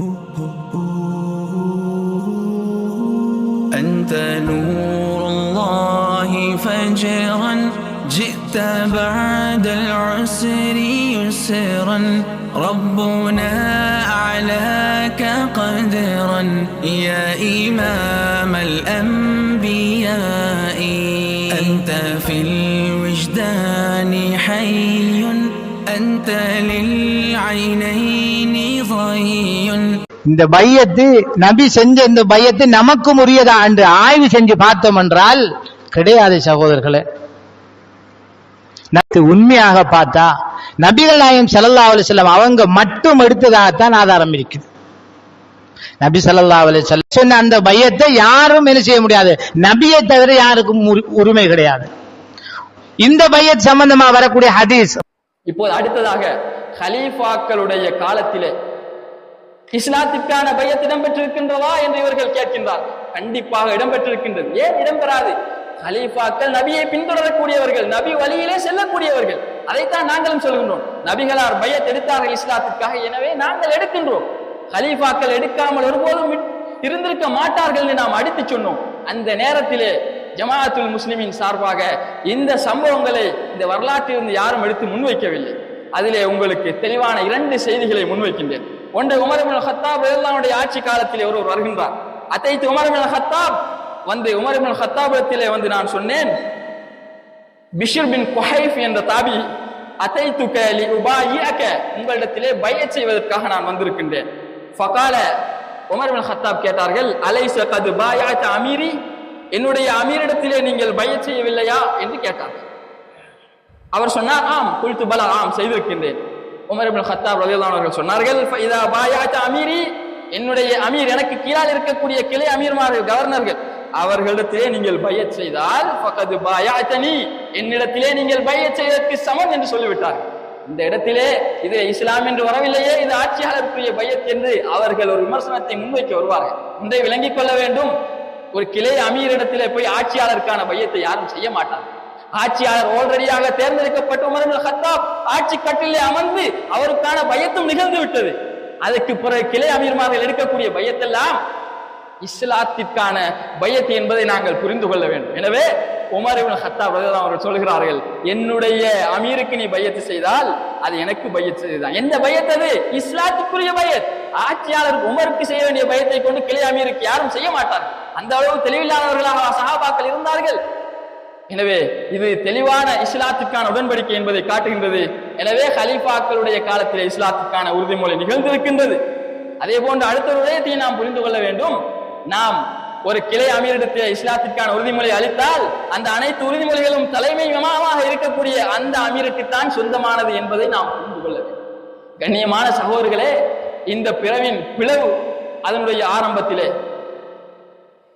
أنت نور الله فجرا جئت بعد العسر يسرا. ربنا أعلاك قدرا يا إمام الأنبياء. أنت في الوجدان حي. أنت للعينين ضي இந்த பையத்து நபி செஞ்ச இந்த பையத்து நமக்கும் உரியதா என்று ஆய்வு செஞ்சு பார்த்தோம் என்றால் கிடையாது சகோதரர்களே நத்து உண்மையாக பார்த்தா நபிகள் நாயம் ஸல்லல்லாஹு அலைஹி வஸல்லம் அவங்க மட்டும் எடுத்ததாகத்தான் ஆதாரம் இருக்குது நபி ஸல்லல்லாஹு அலைஹி வஸல்லம் சொன்ன அந்த பையத்தை யாரும் என்ன செய்ய முடியாது நபியை தவிர யாருக்கும் உரி- உரிமை கிடையாது இந்த பையத் சம்பந்தமா வரக்கூடிய ஹதீஸ் இப்போது அடுத்ததாக ஹலீஃபாக்களுடைய காலத்திலே இஸ்லாத்திற்கான பையத் இடம்பெற்றிருக்கின்றதா என்று இவர்கள் கேட்கின்றார். கண்டிப்பாக இடம்பெற்றிருக்கின்றது. ஏன் இடம்பெறாது? ஹலீஃபாக்கள் நபியை பின்தொடரக்கூடியவர்கள் நபி வழியிலே செல்லக்கூடியவர்கள். அதைத்தான் நாங்களும் சொல்கின்றோம். நபிகளார் பையத் எடுத்தார்கள் இஸ்லாத்திற்காக. எனவே நாங்கள் எடுக்கின்றோம். ஹலீஃபாக்கள் எடுக்காமல் ஒருபோதும் விட்- இருந்திருக்க மாட்டார்கள் என்று நாம் அடித்து சொன்னோம். அந்த நேரத்திலே ஜமாஅத்துல் முஸ்லிமின் சார்பாக இந்த சம்பவங்களை இந்த வரலாற்றிலிருந்து யாரும் எடுத்து முன்வைக்கவில்லை. அதிலே உங்களுக்கு தெளிவான இரண்டு செய்திகளை முன்வைக்கின்றேன். ஒன்று உமர் ஹத்தாப் ரலியல்லாஹுடைய ஆட்சி காலத்திலே ஒருவர் வருகின்றார். அத்தைத்து உமர் ஹத்தாப் வந்து உமர் ஹத்தாபத்திலே வந்து நான் சொன்னேன் பிஷிர் பின் குஹைஃப் என்ற தாபி அத்தைத்துக லி இயக்க உங்களிடத்திலே பைய செய்வதற்காக நான் வந்திருக்கின்றேன். ஃபகால உமர் பின் ஹத்தாப் கேட்டார்கள் அலைஸ கது பாயாத் அமீரி? என்னுடைய அமீரிடத்திலே நீங்கள் பய செய்யவில்லையா என்று கேட்டார். அவர் சொன்னார் ஆம் குல்து பல ஆம் செய்திருக்கின்றேன். உமர் இப்னு ஹத்தாப் ரலியல்லாஹு அவர்கள் சொன்னார்கள் இதா பாயாத்த அமீரி என்னுடைய அமீர் எனக்கு கீழால் இருக்கக்கூடிய கிளை அமீர்மார்கள் கவர்னர்கள் அவர்களிடத்திலே நீங்கள் பையச் செய்தால் ஃபகது பாயாத்தனி என்னிடத்திலே நீங்கள் பையச் செய்ததற்கு சமம் என்று சொல்லிவிட்டார் இந்த இடத்திலே இது இஸ்லாம் என்று வரவில்லையே இது ஆட்சியாளருக்குரிய பையத் என்று அவர்கள் ஒரு விமர்சனத்தை முன்வைக்க வருவார்கள். ஒன்றை விளங்கிக் கொள்ள வேண்டும். ஒரு கிளை அமீரிடத்திலே போய் ஆட்சியாளருக்கான பையத்தை யாரும் செய்ய மாட்டாங்க. ஆட்சியாளர் ஆல்ரெடியாக தேர்ந்தெடுக்கப்பட்ட உமர் ஹத்தாப் ஆட்சி கட்டிலே அமர்ந்து அவருக்கான பயத்தும் நிகழ்ந்து விட்டது. அதுக்கு பிறகு கிளை அமீர்மார்கள் எடுக்கக்கூடிய பயத்தெல்லாம் இஸ்லாத்திற்கான பயத்து என்பதை நாங்கள் புரிந்து கொள்ள வேண்டும். எனவே உமர் இப்னு கத்தாப் அவர்கள் சொல்கிறார்கள் என்னுடைய அமீருக்கு நீ பயத்து செய்தால் அது எனக்கு பயத்து செய்தான் எந்த பயத்தது இஸ்லாத்துக்குரிய பயத். ஆட்சியாளர் உமருக்கு செய்ய வேண்டிய பயத்தை கொண்டு கிளை அமீருக்கு யாரும் செய்ய மாட்டார்கள். அந்த அளவு தெளிவில்லாதவர்களாக சகாபாக்கள் இருந்தார்கள். எனவே இது தெளிவான இஸ்லாத்துக்கான உடன்படிக்கை என்பதை காட்டுகின்றது. எனவே ஹலீஃபாக்களுடைய காலத்தில் இஸ்லாத்துக்கான உறுதிமொழி நிகழ்ந்திருக்கின்றது. அதே போன்று அடுத்த ஒரு விடயத்தை நாம் புரிந்து கொள்ள வேண்டும். நாம் ஒரு கிளை அமீரிடத்தில் இஸ்லாத்திற்கான உறுதிமொழி அளித்தால் அந்த அனைத்து உறுதிமொழிகளும் தலைமை விமானமாக இருக்கக்கூடிய அந்த அமீருக்குத்தான் சொந்தமானது என்பதை நாம் புரிந்து கொள்ள வேண்டும். கண்ணியமான சகோதரர்களே இந்த பிறவின் பிளவு அதனுடைய ஆரம்பத்திலே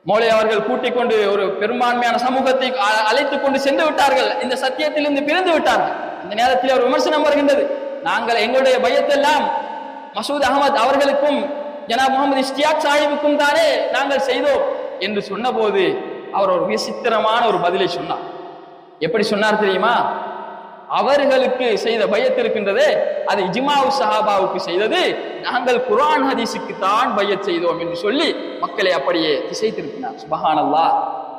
மோளை அவர்கள் கூட்டிக் கொண்டு ஒரு பெரும்பான்மையான சமூகத்தை அ- அழைத்துக் கொண்டு சென்று விட்டார்கள். இந்த சத்தியத்திலிருந்து பிரிந்து விட்டார்கள். இந்த நேரத்தில் ஒரு விமர்சனம் வருகின்றது. நாங்கள் எங்களுடைய பயத்தெல்லாம் மசூத் அகமது அவர்களுக்கும் ஜனாப் முகமது இஸ்தியாக் சாஹிபுக்கும் தானே நாங்கள் செய்தோம் என்று சொன்னபோது அவர் ஒரு விசித்திரமான ஒரு பதிலை சொன்னார். எப்படி சொன்னார் தெரியுமா? அவர்களுக்கு செய்த பயத் இருக்கின்றதே அது இஜ்மாவு சஹாபாவுக்கு செய்தது நாங்கள் குரான் ஹதீஸுக்கு தான் பையத் செய்தோம் என்று சொல்லி மக்களை அப்படியே திசை திருப்பினார் சுபஹானல்லாஹ்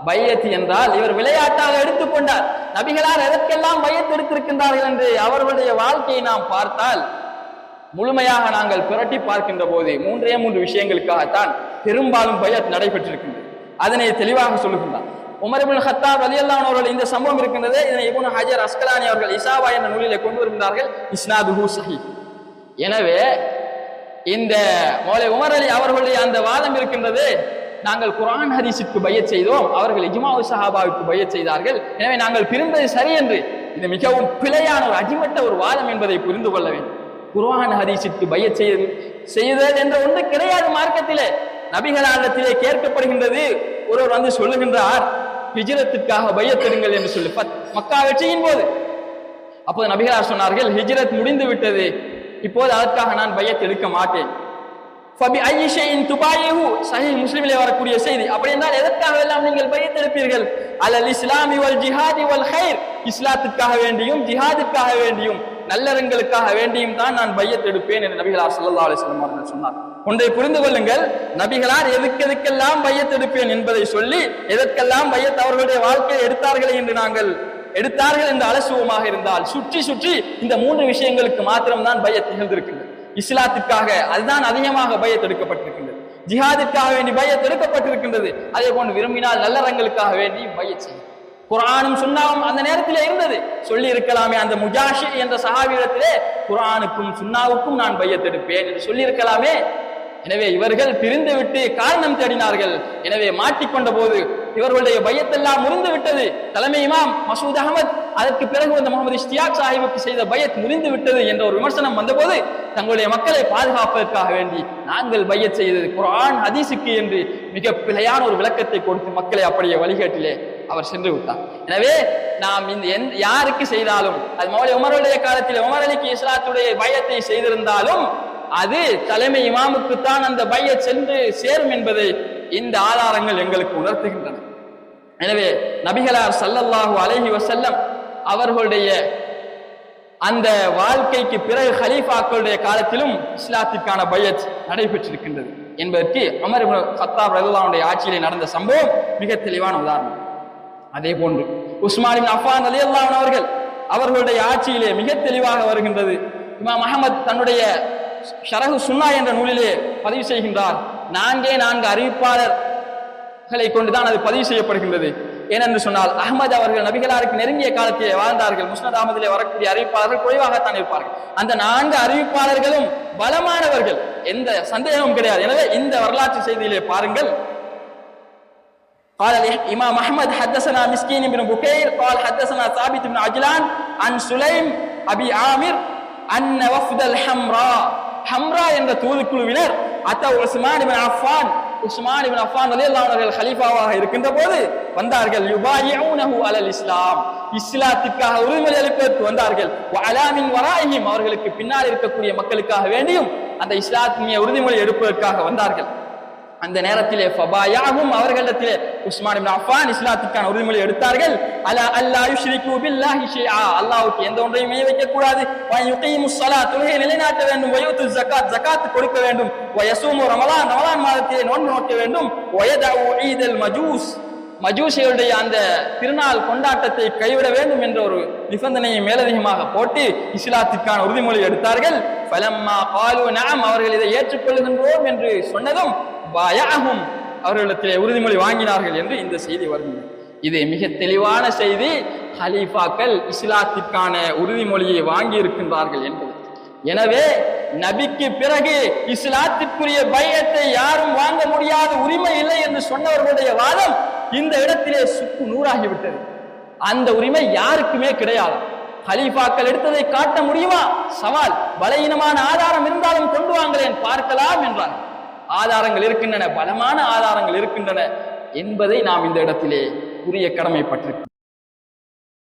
பையத் என்றால் இவர் விளையாட்டாக எடுத்துக்கொண்டார் நபிகளார் எதற்கெல்லாம் பயத்து எடுத்திருக்கின்றார்கள் என்று அவர்களுடைய வாழ்க்கையை நாம் பார்த்தால் முழுமையாக நாங்கள் புரட்டி பார்க்கின்ற போது மூன்றே மூன்று விஷயங்களுக்காகத்தான் பெரும்பாலும் பயத் நடைபெற்றிருக்கின்றது. அதனை தெளிவாக சொல்லுகின்றார். உமரபுல் இப்னு ஹத்தாப் அவர்கள் இந்த சம்பவம் இருக்கின்றது இதனை இபுன் ஹஜர் அஸ்கலானி அவர்கள் இசாவா என்ற நூலிலே கொண்டு வருகின்றார்கள். இஸ்னாதுஹு சஹி. எனவே இந்த மௌலை உமர் அலி அவர்களுடைய அந்த வாதம் இருக்கின்றது நாங்கள் குரான் ஹரிசுக்கு பைய செய்தோம் அவர்கள் இஜ்மாவு சஹாபாவுக்கு பைய செய்தார்கள். எனவே நாங்கள் பிரிந்தது சரி என்று இது மிகவும் பிழையான ஒரு அடிமட்ட ஒரு வாதம் என்பதை புரிந்து கொள்ள வேண்டும். குர்ஆன் ஹதீஸுக்கு பைய செய்தது செய்தல் என்ற ஒன்று கிடையாது மார்க்கத்திலே. நபிகளாரிடத்திலே கேட்கப்படுகின்றது ஒருவர் வந்து சொல்லுகின்றார் ஹிஜ்ரத்துக்காக பையத்தெடுங்கள் என்று சொல்லி பத்- மக்கா வெற்றியின் போது. அப்போது நபிகளார் சொன்னார்கள் ஹிஜ்ரத் முடிந்து விட்டது. இப்போது அதற்காக நான் பையத் எடுக்க மாட்டேன். ஃபபி ஐயி ஷைஇன் துபாயிஹு. முஸ்லிமிலே வரக்கூடிய செய்தி. அப்படி என்றால் எதற்காக எல்லாம் நீங்கள் பையத்தெடுப்பீர்கள் அலல் இஸ்லாமி வல் ஜிஹாதி வல் ஹைர் இஸ்லாத்துக்காக வேண்டியும் ஜிஹாதுக்காக வேண்டியும். நல்லறங்களுக்காக வேண்டியும் தான் நான் பையத் எடுப்பேன் என்று நபிகளார் சல்லா அலைஹி வஸல்லம் அவர்கள் சொன்னார். ஒன்றை புரிந்து கொள்ளுங்கள் நபிகளார் எதுக்கு எதுக்கெல்லாம் பையத் எடுப்பேன் என்பதை சொல்லி எதற்கெல்லாம் பையத் அவர்களுடைய வாழ்க்கையை எடுத்தார்கள் என்று நாங்கள் எடுத்தார்கள் என்று அலசுவமாக இருந்தால் சுற்றி சுற்றி இந்த மூன்று விஷயங்களுக்கு மாத்திரம்தான் பையத் நிகழ்ந்திருக்கின்றது இஸ்லாத்திற்காக அதுதான் அதிகமாக பயத் எடுக்கப்பட்டிருக்கின்றது. ஜிஹாதிற்காக வேண்டி பயத் எடுக்கப்பட்டிருக்கின்றது. அதே போன்று விரும்பினால் நல்லறங்களுக்காக வேண்டி பயத் செய்யும் குரானும் சுண்ணாவும் அந்த நேரத்திலே இருந்தது. சொல்லி இருக்கலாமே அந்த முஜாஷி என்ற சஹாபியிடத்திலே குரானுக்கும் சுண்ணாவுக்கும் நான் பையத்தெடுப்பேன் என்று சொல்லி இருக்கலாமே எனவே இவர்கள் பிரிந்து விட்டு காரணம் தேடினார்கள். எனவே மாட்டிக்கொண்ட போது இவர்களுடைய பயத்தெல்லாம் முறிந்து விட்டது தலைமை இமாம் மசூத் அகமது அதற்கு பிறகு வந்த முகமது இஷ்தியாக் சாஹிபுக்கு செய்த பயத் முறிந்து விட்டது என்ற ஒரு விமர்சனம் வந்தபோது தங்களுடைய மக்களை பாதுகாப்பதற்காக வேண்டி நாங்கள் பையத் செய்தது குரான் ஹதீஸுக்கு என்று மிக பிழையான ஒரு விளக்கத்தை கொடுத்து மக்களை அப்படியே வழிகேட்டிலே அவர் சென்று விட்டார். எனவே நாம் இந்த எந்த யாருக்கு செய்தாலும் அது மௌலி உமருடைய காலத்தில் உமர் அலிக்கு இஸ்லாத்துடைய பயத்தை செய்திருந்தாலும் அது தலைமை இமாமுக்குத்தான் அந்த பைய சென்று சேரும் என்பதை இந்த ஆதாரங்கள் எங்களுக்கு உணர்த்துகின்றன. எனவே நபிகளார் சல்லல்லாஹு அலஹி வசல்லம் அவர்களுடைய அந்த வாழ்க்கைக்கு பிறகு ஹலீஃபாக்களுடைய காலத்திலும் இஸ்லாத்திற்கான பயத் நடைபெற்றிருக்கின்றது என்பதற்கு அமர் கத்தா கத்தாப் ஆட்சியிலே நடந்த சம்பவம் மிக தெளிவான உதாரணம். அதே போன்று. உஸ்மானின் இப்னு அஃபான் அவர்கள் அவர்களுடைய ஆட்சியிலே மிக தெளிவாக வருகின்றது. இமாம் அஹமத் தன்னுடைய ஷரகு சுன்னா என்ற நூலிலே பதிவு செய்கின்றார். நான்கே நான்கு அறிவிப்பாளர்களை கொண்டுதான் அது பதிவு செய்யப்படுகின்றது. ஏனென்று சொன்னால் அகமது அவர்கள் நபிகளாருக்கு நெருங்கிய காலத்திலே வாழ்ந்தார்கள். முஸ்னத் அகமதிலே வரக்கூடிய அறிவிப்பாளர்கள் குறைவாகத்தான் இருப்பார்கள். அந்த நான்கு அறிவிப்பாளர்களும் பலமானவர்கள் எந்த சந்தேகமும் கிடையாது. எனவே இந்த வரலாற்று செய்தியிலே பாருங்கள். قال الإمام أحمد حدثنا مسكين بن بكير قال حدثنا ثابت بن عجلان عن سليم أبي عامر أن وفد الحمراء ஹம்ரா என்ற தூதுக்குழுவினர் அத்த உஸ்மான் இப்னு அஃபான் உஸ்மான் இப்னு அஃபான் ரலியல்லாஹு அன்ஹு அவர்கள் கலீஃபாவாக இருக்கின்ற போது வந்தார்கள் யுபாயிஊனஹு அலல் இஸ்லாம் இஸ்லாத்திற்காக உறுதிமொழி அளிப்பதற்கு வந்தார்கள் வ அலா மின் வராயிஹிம் அவர்களுக்கு பின்னால் இருக்கக்கூடிய மக்களுக்காக வேண்டியும் அந்த இஸ்லாத்திய உறுதிமொழி எடுப்பதற்காக வந்தார்கள் அந்த நேரத்திலே ஃபபாயாகும் அவர்களிடத்திலே உஸ்மான் இப்னு அஃபான் இஸ்லாத்துக்கான உறுதிமொழி எடுத்தார்கள். அலா அல்லா யுஷ்ரிகு பில்லாஹி ஷைஆ. அல்லாஹ்வுக்கு எந்த ஒன்றையும் இணை வைக்க கூடாது வ யுகீமு ஸலாத் தொழுகை நிலைநாட்ட வேண்டும். வ யூத்து ஜகாத் ஜகாத் கொடுக்க வேண்டும். வ யஸூமு ரமலான் ரமலான் மாதத்திலே நோன்பு நோக்க வேண்டும். வ யதஉ ஈதல் மஜூஸ் மஜூசியருடைய அந்த திருநாள் கொண்டாட்டத்தை கைவிட வேண்டும் என்ற ஒரு நிபந்தனையை மேலதிகமாக போட்டு இஸ்லாத்திற்கான உறுதிமொழி எடுத்தார்கள். பலம்மா பாலு நாம் அவர்கள் இதை ஏற்றுக்கொள்கின்றோம் என்று சொன்னதும் பயாகும் அவர்களிடத்திலே உறுதிமொழி வாங்கினார்கள் என்று இந்த செய்தி வருகிறது. இது மிக தெளிவான செய்தி. ஹலீஃபாக்கள் இஸ்லாத்திற்கான உறுதிமொழியை வாங்கி இருக்கின்றார்கள் என்பது. எனவே நபிக்கு பிறகு இஸ்லாத்திற்குரிய பயத்தை யாரும் வாங்க முடியாத உரிமை இல்லை என்று சொன்னவர்களுடைய வாதம் இந்த இடத்திலே சுக்கு நூறாகிவிட்டது. அந்த உரிமை யாருக்குமே கிடையாது. ஹலீஃபாக்கள் எடுத்ததை காட்ட முடியுமா? சவால். பலகீனமான ஆதாரம் இருந்தாலும் கொண்டு வாங்களேன். பார்க்கலாம் என்றார் ஆதாரங்கள் இருக்கின்றன பலமான ஆதாரங்கள் இருக்கின்றன என்பதை நாம் இந்த இடத்திலே உரிய கடமைப்பட்டிருக்கிறோம்.